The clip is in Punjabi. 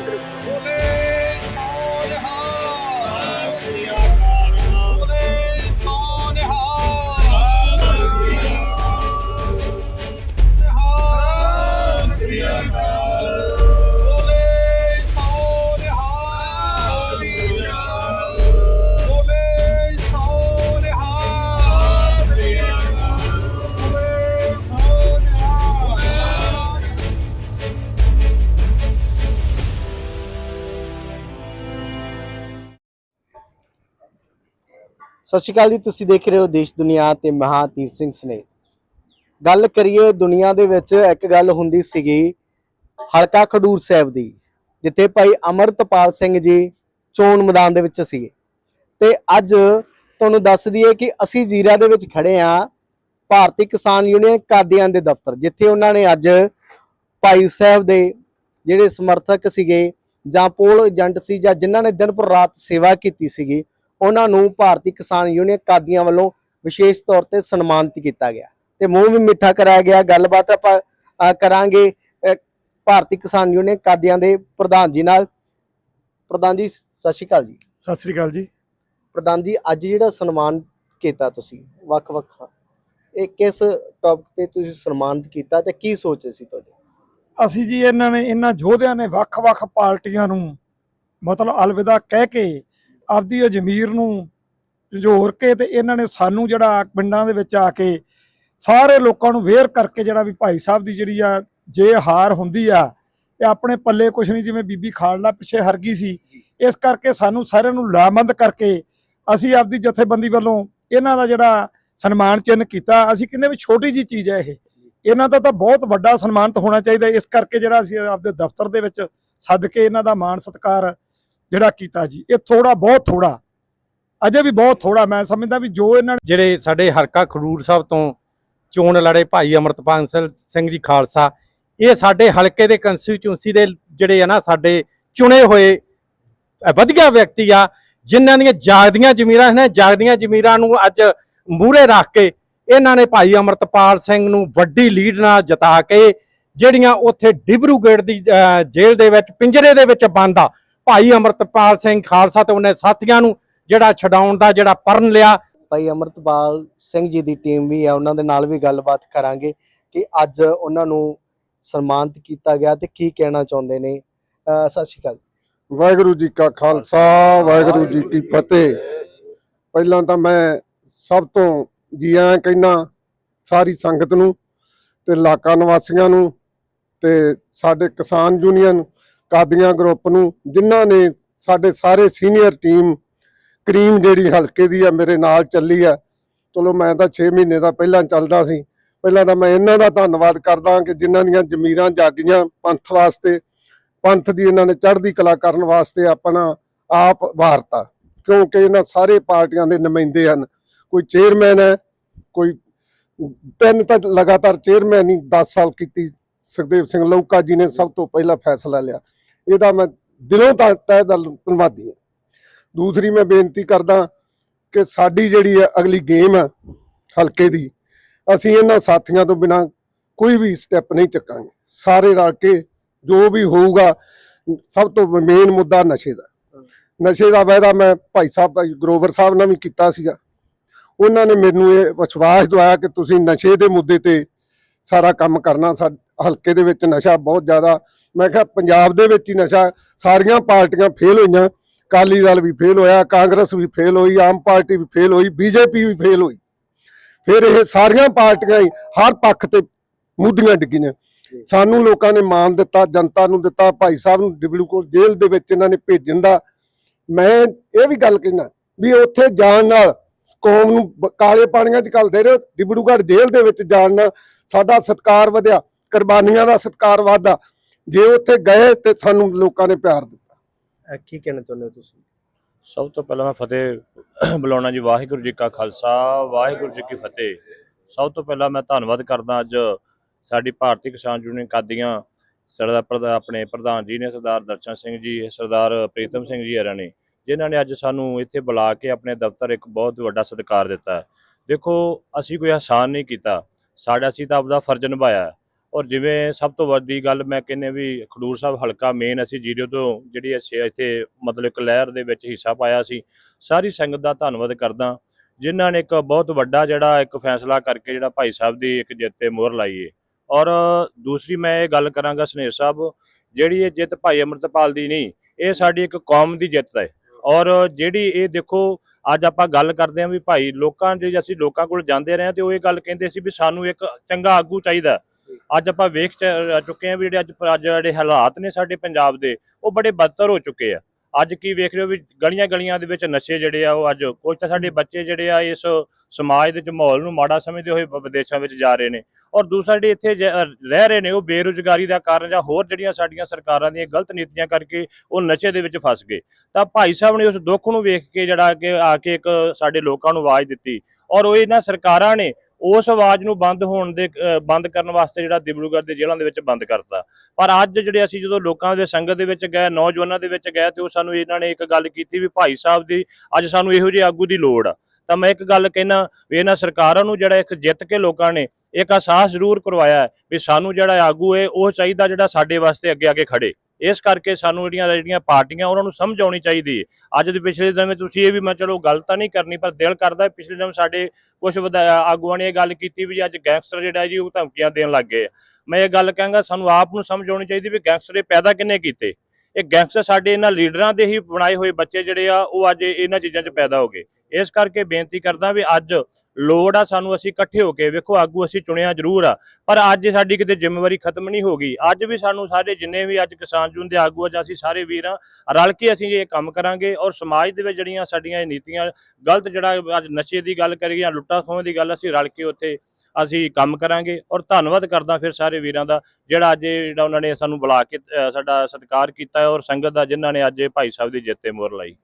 ਨੇ ਸਤਿ ਸ਼੍ਰੀ ਅਕਾਲ ਜੀ, ਤੁਸੀਂ ਦੇਖ ਰਹੇ ਹੋ ਦੇਸ਼, ਦੁਨੀਆ ਤੇ ਮਹਾਤੀਰ ਸਿੰਘ ਸਨੇਹ। ਗੱਲ ਕਰੀਏ ਦੁਨੀਆ ਦੇ ਵਿੱਚ, ਇੱਕ ਗੱਲ ਹੁੰਦੀ ਸੀਗੀ ਹਲਕਾ ਖਡੂਰ ਸਾਹਿਬ ਦੀ, ਜਿੱਥੇ ਭਾਈ ਅਮਰਤਪਾਲ ਸਿੰਘ ਜੀ ਚੋਣ ਮੈਦਾਨ ਦੇ ਵਿੱਚ ਸੀਗੇ। ਤੇ ਅੱਜ ਤੁਹਾਨੂੰ ਦੱਸ ਦਈਏ ਕਿ ਅਸੀਂ ਜ਼ੀਰਾ ਦੇ ਵਿੱਚ ਖੜੇ ਆ ਭਾਰਤੀ ਕਿਸਾਨ ਯੂਨੀਅਨ ਕਾਦੀਆਂ ਦੇ ਦਫ਼ਤਰ, ਜਿੱਥੇ ਉਹਨਾਂ ਨੇ ਅੱਜ ਭਾਈ ਸਾਹਿਬ ਦੇ ਜਿਹੜੇ ਸਮਰਥਕ ਸੀਗੇ ਜਾਂ ਪੋਲ ਏਜੰਟ ਸੀ ਜਾਂ ਜਿਨ੍ਹਾਂ ਨੇ ਦਿਨ ਪਰ ਰਾਤ ਸੇਵਾ ਕੀਤੀ ਸੀਗੀ ਉਹਨਾਂ ਨੂੰ ਭਾਰਤੀ ਕਿਸਾਨ ਯੂਨੀਅਨ ਕਾਦੀਆਂ ਵੱਲੋਂ ਵਿਸ਼ੇਸ਼ ਤੌਰ ਤੇ ਸਨਮਾਨਿਤ ਕੀਤਾ ਗਿਆ। ਤੇ ਮੂੰਹ ਵੀ ਮਿੱਠਾ ਕਰਾਇਆ ਗਿਆ। ਗੱਲਬਾਤ ਆਪਾਂ ਕਰਾਂਗੇ ਭਾਰਤੀ ਕਿਸਾਨ ਯੂਨੀਅਨ ਕਾਦੀਆਂ ਦੇ ਪ੍ਰਧਾਨ ਜੀ ਨਾਲ। ਪ੍ਰਧਾਨ ਜੀ ਸਤਿ ਸ਼੍ਰੀ ਅਕਾਲ ਜੀ। ਸਤਿ ਸ੍ਰੀ ਅਕਾਲ ਜੀ। ਪ੍ਰਧਾਨ ਜੀ ਅੱਜ ਜਿਹੜਾ ਸਨਮਾਨ ਕੀਤਾ ਤੁਸੀਂ ਵੱਖ-ਵੱਖ ਇਹ ਕਿਸ ਟੌਪਿਕ ਤੇ ਤੁਸੀਂ ਸਨਮਾਨਿਤ ਕੀਤਾ ਤੇ ਕੀ ਸੋਚ ਸੀ ਤੁਹਾਡੀ? ਅਸੀਂ ਜੀ ਇਹਨਾਂ ਨੇ ਇਹਨਾਂ ਯੋਧਿਆਂ ਨੇ ਵੱਖ-ਵੱਖ ਪਾਰਟੀਆਂ ਨੂੰ ਮਤਲਬ ਅਲਵਿਦਾ ਕਹਿ ਕੇ ਆਪਦੀ ਅਜ਼ਮੀਰ ਨੂੰ ਝੰਜੋਰ ਕੇ ਤੇ ਇਹਨਾਂ ਨੇ ਸਾਨੂੰ ਜਿਹੜਾ ਪਿੰਡਾਂ ਦੇ ਵਿੱਚ ਆ ਕੇ ਸਾਰੇ ਲੋਕਾਂ ਨੂੰ ਵੇਅਰ ਕਰਕੇ ਜਿਹੜਾ ਵੀ ਭਾਈ ਸਾਹਿਬ ਦੀ ਜਿਹੜੀ ਆ ਜੇ ਹਾਰ ਹੁੰਦੀ ਆ ਤੇ ਆਪਣੇ ਪੱਲੇ ਕੁਛ ਨਹੀਂ, ਜਿਵੇਂ ਬੀਬੀ ਖਾਲੜਾ ਪਿੱਛੇ ਹਰ ਗਈ ਸੀ, ਇਸ ਕਰਕੇ ਸਾਨੂੰ ਸਾਰਿਆਂ ਨੂੰ ਲਾਮੰਦ ਕਰਕੇ ਅਸੀਂ ਆਪਦੀ ਜਥੇਬੰਦੀ ਵੱਲੋਂ ਇਹਨਾਂ ਦਾ ਜਿਹੜਾ ਸਨਮਾਨ ਚਿੰਨ੍ਹ ਕੀਤਾ। ਅਸੀਂ ਕਹਿੰਦੇ ਵੀ ਛੋਟੀ ਜੀ ਚੀਜ਼ ਹੈ ਇਹ। ਇਹਨਾਂ ਦਾ ਤਾਂ ਬਹੁਤ ਵੱਡਾ ਸਨਮਾਨਿਤ ਹੋਣਾ ਚਾਹੀਦਾ। ਇਸ ਕਰਕੇ ਜਿਹੜਾ ਅਸੀਂ ਆਪਦੇ ਦਫ਼ਤਰ ਦੇ ਵਿੱਚ ਸੱਦ ਕੇ ਇਹਨਾਂ ਦਾ ਮਾਣ ਸਤਿਕਾਰ ਜਿਹੜਾ ਕੀਤਾ ਜੀ, ਇਹ ਥੋੜਾ ਬਹੁਤ ਥੋੜਾ ਅਜੇ ਵੀ ਬਹੁਤ ਥੋੜਾ ਮੈਂ ਸਮਝਦਾ ਵੀ ਜੋ ਇਹਨਾਂ ਜਿਹੜੇ ਸਾਡੇ ਹਲਕਾ ਖਡੂਰ ਸਾਹਿਬ ਤੋਂ ਚੋਣ ਲੜੇ ਭਾਈ ਅਮਰਤਪਾਲ ਸਿੰਘ- ਜੀ ਖਾਲਸਾ, ਇਹ ਸਾਡੇ ਹਲਕੇ ਦੇ ਕੰਸਟੀਚੁਐਂਸੀ ਦੇ ਜਿਹੜੇ ਆ ਨਾ ਸਾਡੇ ਚੁਣੇ ਹੋਏ ਵਧੀਆ ਵਿਅਕਤੀ ਆ, ਜਿਨ੍ਹਾਂ ਦੀਆਂ ਜਾਗਦੀਆਂ ਜ਼ਮੀਰਾਂ ਨੇ, ਜਾਗਦੀਆਂ ਜ਼ਮੀਰਾਂ ਨੂੰ ਅੱਜ ਮੂਹਰੇ ਰੱਖ ਕੇ ਇਹਨਾਂ ਨੇ ਭਾਈ ਅਮਰਤਪਾਲ ਸਿੰਘ ਨੂੰ ਵੱਡੀ ਲੀਡ ਨਾਲ ਜਿਤਾ ਕੇ, ਜਿਹੜੀਆਂ ਉੱਥੇ ਡਿਬਰੂਗੇਟ ਦੀ ਜੇਲ੍ਹ ਦੇ ਵਿੱਚ, ਪਿੰਜਰੇ ਦੇ ਵਿੱਚ ਬੰਦ ਆ ਭਾਈ ਅਮਰਤਪਾਲ ਸਿੰਘ ਖਾਲਸਾ ਤੇ ਉਹਨੇ ਸਾਥੀਆਂ ਨੂੰ ਜਿਹੜਾ ਛਡਾਉਣ ਦਾ ਜਿਹੜਾ ਪਰਨ ਲਿਆ। ਭਾਈ ਅਮਰਤਪਾਲ ਸਿੰਘ ਜੀ ਦੀ ਟੀਮ ਵੀ ਹੈ ਉਹਨਾਂ ਦੇ ਨਾਲ ਵੀ ਗੱਲਬਾਤ ਕਰਾਂਗੇ ਕਿ ਅੱਜ ਉਹਨਾਂ ਨੂੰ ਸਨਮਾਨਿਤ ਕੀਤਾ ਗਿਆ ਤੇ ਕੀ ਕਹਿਣਾ ਚਾਹੁੰਦੇ ਨੇ। ਸਤਿ ਸ਼੍ਰੀ ਅਕਾਲ। ਵਾਹਿਗੁਰੂ ਜੀ ਕਾ ਖਾਲਸਾ ਵਾਹਿਗੁਰੂ ਜੀ ਕੀ ਫਤਿਹ। ਪਹਿਲਾਂ ਤਾਂ ਮੈਂ ਸਭ ਤੋਂ ਜੀ ਆਇਆਂ ਕਹਿਣਾ ਸਾਰੀ ਸੰਗਤ ਨੂੰ ਤੇ ਇਲਾਕਾ ਨਿਵਾਸੀਆਂ ਨੂੰ ਤੇ ਸਾਡੇ ਕਿਸਾਨ ਯੂਨੀਅਨ ਕਾਦੀਆਂ ਗਰੁੱਪ ਨੂੰ, ਜਿਨ੍ਹਾਂ ਨੇ ਸਾਡੇ ਸਾਰੇ ਸੀਨੀਅਰ ਟੀਮ, ਕਰੀਮ ਜਿਹੜੀ ਹਲਕੇ ਦੀ ਆ, ਮੇਰੇ ਨਾਲ ਚੱਲੀ ਆ। ਚਲੋ ਮੈਂ ਤਾਂ 6 ਮਹੀਨੇ ਦਾ ਪਹਿਲਾਂ ਚੱਲਦਾ ਸੀ। ਪਹਿਲਾਂ ਤਾਂ ਮੈਂ ਇਹਨਾਂ ਦਾ ਧੰਨਵਾਦ ਕਰਦਾ ਕਿ ਜਿਨ੍ਹਾਂ ਦੀਆਂ ਜ਼ਮੀਰਾਂ ਜਾਗੀਆਂ ਪੰਥ ਵਾਸਤੇ, ਪੰਥ ਦੀ ਇਹਨਾਂ ਨੇ ਚੜ੍ਹਦੀ ਕਲਾ ਕਰਨ ਵਾਸਤੇ ਆਪਣਾ ਆਪ ਵਾਰਤਾ। ਕਿਉਂਕਿ ਇਹਨਾਂ ਸਾਰੇ ਪਾਰਟੀਆਂ ਦੇ ਨੁਮਾਇੰਦੇ ਹਨ। ਕੋਈ ਚੇਅਰਮੈਨ ਹੈ, ਕੋਈ ਤਿੰਨ ਤਾਂ ਲਗਾਤਾਰ ਚੇਅਰਮੈਨ ਹੀ 10 ਸਾਲ ਕੀਤੀ। ਸੁਖਦੇਵ ਸਿੰਘ ਲੌਕਾ ਜੀ ਨੇ ਸਭ ਤੋਂ ਪਹਿਲਾਂ ਫੈਸਲਾ ਲਿਆ। ਇਹਦਾ ਮੈਂ ਦਿਲੋਂ ਤਾਂ ਤਹਿ ਦਿਲ ਧੰਨਵਾਦੀ ਹਾਂ। ਦੂਸਰੀ ਮੈਂ ਬੇਨਤੀ ਕਰਦਾ ਕਿ ਸਾਡੀ ਜਿਹੜੀ ਹੈ ਅਗਲੀ ਗੇਮ ਹੈ ਹਲਕੇ ਦੀ, ਅਸੀਂ ਇਹਨਾਂ ਸਾਥੀਆਂ ਤੋਂ ਬਿਨਾ ਕੋਈ ਵੀ ਸਟੈਪ ਨਹੀਂ ਚੱਕਾਂਗੇ। ਸਾਰੇ ਰਲ ਕੇ ਜੋ ਵੀ ਹੋਊਗਾ, ਸਭ ਤੋਂ ਮੇਨ ਮੁੱਦਾ ਨਸ਼ੇ ਦਾ। ਨਸ਼ੇ ਦਾ ਵਾਅਦਾ ਮੈਂ ਭਾਈ ਸਾਹਿਬ ਭਾਈ ਗਰੋਵਰ ਸਾਹਿਬ ਨਾਲ ਵੀ ਕੀਤਾ ਸੀਗਾ। ਉਹਨਾਂ ਨੇ ਮੈਨੂੰ ਇਹ ਵਿਸ਼ਵਾਸ ਦਵਾਇਆ ਕਿ ਤੁਸੀਂ ਨਸ਼ੇ ਦੇ ਮੁੱਦੇ ਤੇ ਸਾਰਾ ਕੰਮ ਕਰਨਾ, ਸਾ, ਹਲਕੇ ਦੇ ਵਿੱਚ ਨਸ਼ਾ ਬਹੁਤ ਜ਼ਿਆਦਾ ਮੈਂ ਕਿਹਾ ਪੰਜਾਬ ਦੇ ਵਿੱਚ ਹੀ ਨਸ਼ਾ ਸਾਰੀਆਂ ਪਾਰਟੀਆਂ ਫੇਲ ਹੋਈਆਂ। ਅਕਾਲੀ ਦਲ ਵੀ ਫੇਲ ਹੋਇਆ ਕਾਂਗਰਸ ਵੀ ਫੇਲ ਹੋਈ ਆਮ ਪਾਰਟੀ ਵੀ ਫੇਲ ਹੋਈ ਬੀਜੇਪੀ ਵੀ ਫੇਲ ਹੋਈ। ਫਿਰ ਇਹ ਸਾਰੀਆਂ ਪਾਰਟੀਆਂ ਹੀ ਹਰ ਪੱਖ ਤੇ ਮੁੱਦੀਆਂ ਡਿੱਗੀਆਂ। ਸਾਨੂੰ ਲੋਕਾਂ ਨੇ ਮਾਨ ਦਿੱਤਾ ਜਨਤਾ ਨੂੰ ਦਿੱਤਾ ਭਾਈ ਸਾਹਿਬ ਨੂੰ ਡਿਬਲੂਕੋਟ ਜੇਲ੍ਹ ਦੇ ਵਿੱਚ ਇਹਨਾਂ ਨੇ ਭੇਜਣ ਦਾ। ਮੈਂ ਇਹ ਵੀ ਗੱਲ ਕਹਿਣਾ ਵੀ ਉੱਥੇ ਜਾਣ ਨਾਲ ਕੌਮ ਨੂੰ ਕਾਲੇ ਪਾਣੀਆਂ 'ਚ ਘੱਲਦੇ ਰਹੇ ਡਿਬੜੂਗੜ੍ਹ ਜੇਲ੍ਹ ਦੇ ਵਿੱਚ ਜਾਣ ਨਾਲ ਸਾਡਾ ਸਤਕਾਰ ਵਧਿਆ ਕੁਰਬਾਨੀਆਂ ਦਾ ਸਤਕਾਰ ਵਧਦਾ। ਜੇ ਉੱਥੇ ਗਏ ਤੇ ਸਾਨੂੰ ਲੋਕਾਂ ਨੇ ਪਿਆਰ ਦਿੱਤਾ ਅਹ ਕੀ ਕਹਿਣਾ ਚਾਹੁੰਦੇ ਹੋ ਤੁਸੀਂ ਸਭ ਤੋਂ ਪਹਿਲਾਂ ਮੈਂ ਫਤਿਹ ਬੁਲਾਉਣਾ ਜੀ ਵਾਹਿਗੁਰੂ ਜੀ ਕਾ ਖਾਲਸਾ ਵਾਹਿਗੁਰੂ ਜੀ ਕੀ ਫਤਿਹ ਸਭ ਤੋਂ ਪਹਿਲਾਂ ਮੈਂ ਧੰਨਵਾਦ ਕਰਦਾ ਅੱਜ ਸਾਡੀ ਭਾਰਤੀ ਕਿਸਾਨ ਯੂਨੀਅਨ ਕਾਦੀਆਂ ਸਰਦਾਰ ਪ੍ਰਧਾ- ਆਪਣੇ ਪ੍ਰਧਾਨ ਜੀ ਨੇ ਸਰਦਾਰ ਦਰਸ਼ਨ ਸਿੰਘ ਜੀ ਸਰਦਾਰ ਪ੍ਰੀਤਮ ਸਿੰਘ ਜੀ ਹਰਾਂ ਨੇ ਜਿਨ੍ਹਾਂ ਨੇ ਅੱਜ ਸਾਨੂੰ ਇੱਥੇ ਬੁਲਾ ਕੇ ਆਪਣੇ ਦਫ਼ਤਰ ਇੱਕ ਬਹੁਤ ਵੱਡਾ ਸਤਿਕਾਰ ਦਿੱਤਾ ਹੈ। ਦੇਖੋ ਅਸੀਂ ਕੋਈ ਆਸਾਨ ਨਹੀਂ ਕੀਤਾ ਸਾਡਾ ਅਸੀਂ ਤਾਂ ਆਪਦਾ ਫਰਜ਼ ਨਿਭਾਇਆ। ਔਰ ਜਿਵੇਂ ਸਭ ਤੋਂ ਵੱਡੀ ਗੱਲ ਮੈਂ ਕਹਿੰਨੇ ਵੀ ਖਡੂਰ ਸਾਹਿਬ ਹਲਕਾ ਮੇਨ ਅਸੀਂ ਜੀਰੋ ਤੋਂ ਜਿਹੜੀ ਅਸੀਂ ਇੱਥੇ ਮਤਲਬ ਇੱਕ ਲਹਿਰ ਦੇ ਵਿੱਚ ਹਿੱਸਾ ਪਾਇਆ ਸੀ, ਸਾਰੀ ਸੰਗਤ ਦਾ ਧੰਨਵਾਦ ਕਰਦਾ। ਜਿਨ੍ਹਾਂ ਨੇ ਇੱਕ ਬਹੁਤ ਵੱਡਾ ਜਿਹੜਾ ਇੱਕ ਫੈਸਲਾ ਕਰਕੇ ਜਿਹੜਾ ਭਾਈ ਸਾਹਿਬ ਦੀ ਇੱਕ ਜਿੱਤ ਤੇ ਮੋਹਰ ਲਾਈ ਏ। ਔਰ ਦੂਸਰੀ ਮੈਂ ਇਹ ਗੱਲ ਕਰਾਂਗਾ ਸਨੇਹ ਸਾਹਿਬ, ਜਿਹੜੀ ਇਹ ਜਿੱਤ ਭਾਈ ਅਮਰਤਪਾਲ ਦੀ ਨਹੀਂ, ਇਹ ਸਾਡੀ ਇੱਕ ਕੌਮ ਦੀ ਜਿੱਤ ਹੈ। ਔਰ ਜਿਹੜੀ ਇਹ ਦੇਖੋ, ਅੱਜ ਆਪਾਂ ਗੱਲ ਕਰਦੇ ਹਾਂ ਵੀ ਭਾਈ ਲੋਕਾਂ ਜੇ ਅਸੀਂ ਲੋਕਾਂ ਕੋਲ ਜਾਂਦੇ ਰਹੇ ਤੇ ਉਹ ਇਹ ਗੱਲ ਕਹਿੰਦੇ ਸੀ ਵੀ ਸਾਨੂੰ ਇੱਕ ਚੰਗਾ ਆਗੂ ਚਾਹੀਦਾ। ਅੱਜ ਆਪਾਂ ਵੇਖ ਚੁੱਕੇ ਹਾਂ ਵੀ ਜਿਹੜੇ ਅੱਜ ਅੱਜ ਜਿਹੜੇ ਹਾਲਾਤ ਨੇ ਸਾਡੇ ਪੰਜਾਬ ਦੇ, ਉਹ ਬੜੇ ਬਦਤਰ ਹੋ ਚੁੱਕੇ ਆ। ਅੱਜ ਕੀ ਵੇਖ ਰਹੇ ਹੋ ਵੀ ਗਲੀਆਂ ਗਲੀਆਂ ਦੇ ਵਿੱਚ ਨਸ਼ੇ ਜਿਹੜੇ ਆ, ਉਹ ਅੱਜ ਕੁਝ ਤਾਂ ਸਾਡੇ ਬੱਚੇ ਜਿਹੜੇ ਆ ਇਸ ਸਮਾਜ ਦੇ ਵਿੱਚ ਮਾਹੌਲ ਨੂੰ ਮਾੜਾ ਸਮਝਦੇ ਹੋਏ ਬ- ਵਿਦੇਸ਼ਾਂ ਵਿੱਚ ਜਾ ਰਹੇ ਨੇ। ਔਰ ਦੂਸਰਾ ਜਿਹੜੇ ਇੱਥੇ ਜ- ਰਹਿ ਰਹੇ ਨੇ, ਉਹ ਬੇਰੁਜ਼ਗਾਰੀ ਦਾ ਕਾਰਨ ਜਾਂ ਹੋਰ ਜਿਹੜੀਆਂ ਸਾਡੀਆਂ ਸਰਕਾਰਾਂ ਦੀਆਂ ਗਲਤ ਨੀਤੀਆਂ ਕਰਕੇ ਉਹ ਨਸ਼ੇ ਦੇ ਵਿੱਚ ਫਸ ਗਏ। ਤਾਂ ਭਾਈ ਸਾਹਿਬ ਨੇ ਉਸ ਦੁੱਖ ਨੂੰ ਵੇਖ ਕੇ ਜਿਹੜਾ ਕਿ ਆ ਕੇ ਇੱਕ ਸਾਡੇ ਲੋਕਾਂ ਨੂੰ ਆਵਾਜ਼ ਦਿੱਤੀ। ਔਰ ਉਹ ਇਹਨਾਂ ਸਰਕਾਰਾਂ ਨੇ ਉਸ ਆਵਾਜ਼ ਨੂੰ ਬੰਦ ਹੋਣ ਦੇ ਬੰਦ ਕਰਨ ਵਾਸਤੇ ਜਿਹੜਾ ਦਿਬਰੂਗੜ੍ਹ ਦੇ ਜੇਲ੍ਹਾਂ ਦੇ ਵਿੱਚ ਬੰਦ ਕਰਤਾ। ਪਰ ਅੱਜ ਜਿਹੜੇ ਅਸੀਂ ਜਦੋਂ ਲੋਕਾਂ ਦੇ ਸੰਗਤ ਦੇ ਵਿੱਚ ਗਏ, ਨੌਜਵਾਨਾਂ ਦੇ ਵਿੱਚ ਗਏ ਤੇ ਉਹ ਸਾਨੂੰ ਇਹਨਾਂ ਨੇ ਇੱਕ ਗੱਲ ਕੀਤੀ ਵੀ ਭਾਈ ਸਾਹਿਬ ਦੀ ਅੱਜ ਸਾਨੂੰ ਇਹੋ ਜਿਹੇ ਆਗੂ ਦੀ ਲੋੜ ਆ। ਤਾਂ ਮੈਂ ਇੱਕ ਗੱਲ ਕਹਿਣਾ ਵੀ ਇਹਨਾਂ ਸਰਕਾਰਾਂ ਨੂੰ ਜਿਹੜਾ ਇੱਕ ਜਿੱਤ ਕੇ ਲੋਕਾਂ ਨੇ ਇੱਕ ਅਹਿਸਾਸ ਜ਼ਰੂਰ ਕਰਵਾਇਆ ਵੀ ਸਾਨੂੰ ਜਿਹੜਾ ਆਗੂ ਹੈ ਉਹ ਚਾਹੀਦਾ ਜਿਹੜਾ ਸਾਡੇ ਵਾਸਤੇ ਅੱਗੇ ਅੱਗੇ ਖੜੇ। ਇਸ ਕਰਕੇ ਸਾਨੂੰ ਜਿਹੜੀਆਂ ਜਿਹੜੀਆਂ ਪਾਰਟੀਆਂ ਉਹਨਾਂ ਨੂੰ ਸਮਝ ਆਉਣੀ ਚਾਹੀਦੀ ਹੈ। ਅੱਜ ਦੇ ਪਿਛਲੇ ਦਿਨ ਵਿੱਚ ਤੁਸੀਂ ਇਹ ਵੀ ਮੈਂ ਚਲੋ ਗੱਲ ਤਾਂ ਨਹੀਂ ਕਰਨੀ, ਪਰ ਦਿਲ ਕਰਦਾ ਪਿਛਲੇ ਦਿਨ ਸਾਡੇ ਕੁਝ ਆਗੂਆਂ ਨੇ ਇਹ ਗੱਲ ਕੀਤੀ ਵੀ ਅੱਜ ਗੈਂਗਸਟਰ ਜਿਹੜਾ ਜੀ, ਉਹ ਧਮਕੀਆਂ ਦੇਣ ਲੱਗ ਗਏ। ਆ। ਮੈਂ ਇਹ ਗੱਲ ਕਹਾਂਗਾ, ਸਾਨੂੰ ਆਪ ਨੂੰ ਸਮਝ ਆਉਣੀ ਚਾਹੀਦੀ ਵੀ ਗੈਂਗਸਟਰ ਇਹ ਪੈਦਾ ਕਿੰਨੇ ਕੀਤੇ। ਇਹ ਗੈਂਗਸਟਰ ਸਾਡੇ ਇਹਨਾਂ ਲੀਡਰਾਂ ਦੇ ਹੀ ਬਣਾਏ ਹੋਏ ਬੱਚੇ ਜਿਹੜੇ ਆ, ਉਹ ਅੱਜ ਇਹਨਾਂ ਚੀਜ਼ਾਂ 'ਚ ਪੈਦਾ ਹੋ ਗਏ। ਇਸ ਕਰਕੇ ਬੇਨਤੀ ਕਰਦਾ ਵੀ ਅੱਜ ਲੋੜ ਆ ਸਾਨੂੰ ਅਸੀਂ ਇਕੱਠੇ ਹੋ ਕੇ, ਵੇਖੋ ਆਗੂ ਅਸੀਂ ਚੁਣਿਆ ਜ਼ਰੂਰ ਆ, ਪਰ ਅੱਜ ਸਾਡੀ ਕਿਤੇ ਜ਼ਿੰਮੇਵਾਰੀ ਖਤਮ ਨਹੀਂ ਹੋ ਗਈ। ਅੱਜ ਵੀ ਸਾਨੂੰ ਸਾਰੇ ਜਿੰਨੇ ਵੀ ਅੱਜ ਕਿਸਾਨ ਜੂਨ ਦੇ ਆਗੂ ਅੱਜ ਅਸੀਂ ਸਾਰੇ ਵੀਰ ਆ, ਰਲ ਕੇ ਅਸੀਂ ਇਹ ਕੰਮ ਕਰਾਂਗੇ ਔਰ ਸਮਾਜ ਦੇ ਵਿੱਚ ਜਿਹੜੀਆਂ ਸਾਡੀਆਂ ਇਹ ਨੀਤੀਆਂ ਗਲਤ ਜਿਹੜਾ ਅੱਜ ਨਸ਼ੇ ਦੀ ਗੱਲ ਕਰੀਏ ਜਾਂ ਲੁੱਟਾਂ ਖੋਹਾਂ ਦੀ ਗੱਲ ਅਸੀਂ ਰਲ ਕੇ ਉੱਥੇ ਅਸੀਂ ਕੰਮ ਕਰਾਂਗੇ ਔਰ ਧੰਨਵਾਦ ਕਰਦਾ ਫਿਰ ਸਾਰੇ ਵੀਰਾਂ ਦਾ ਜਿਹੜਾ ਅੱਜ ਇਹ ਜਿਹੜਾ ਉਹਨਾਂ ਨੇ ਸਾਨੂੰ ਬੁਲਾ ਕੇ ਸਾਡਾ ਸਤਿਕਾਰ ਕੀਤਾ ਔਰ ਸੰਗਤ ਦਾ ਜਿਨ੍ਹਾਂ ਨੇ ਅੱਜ ਭਾਈ ਸਾਹਿਬ ਦੀ ਜਿੱਤ ਤੇ ਮੋਹਰ ਲਾਈ।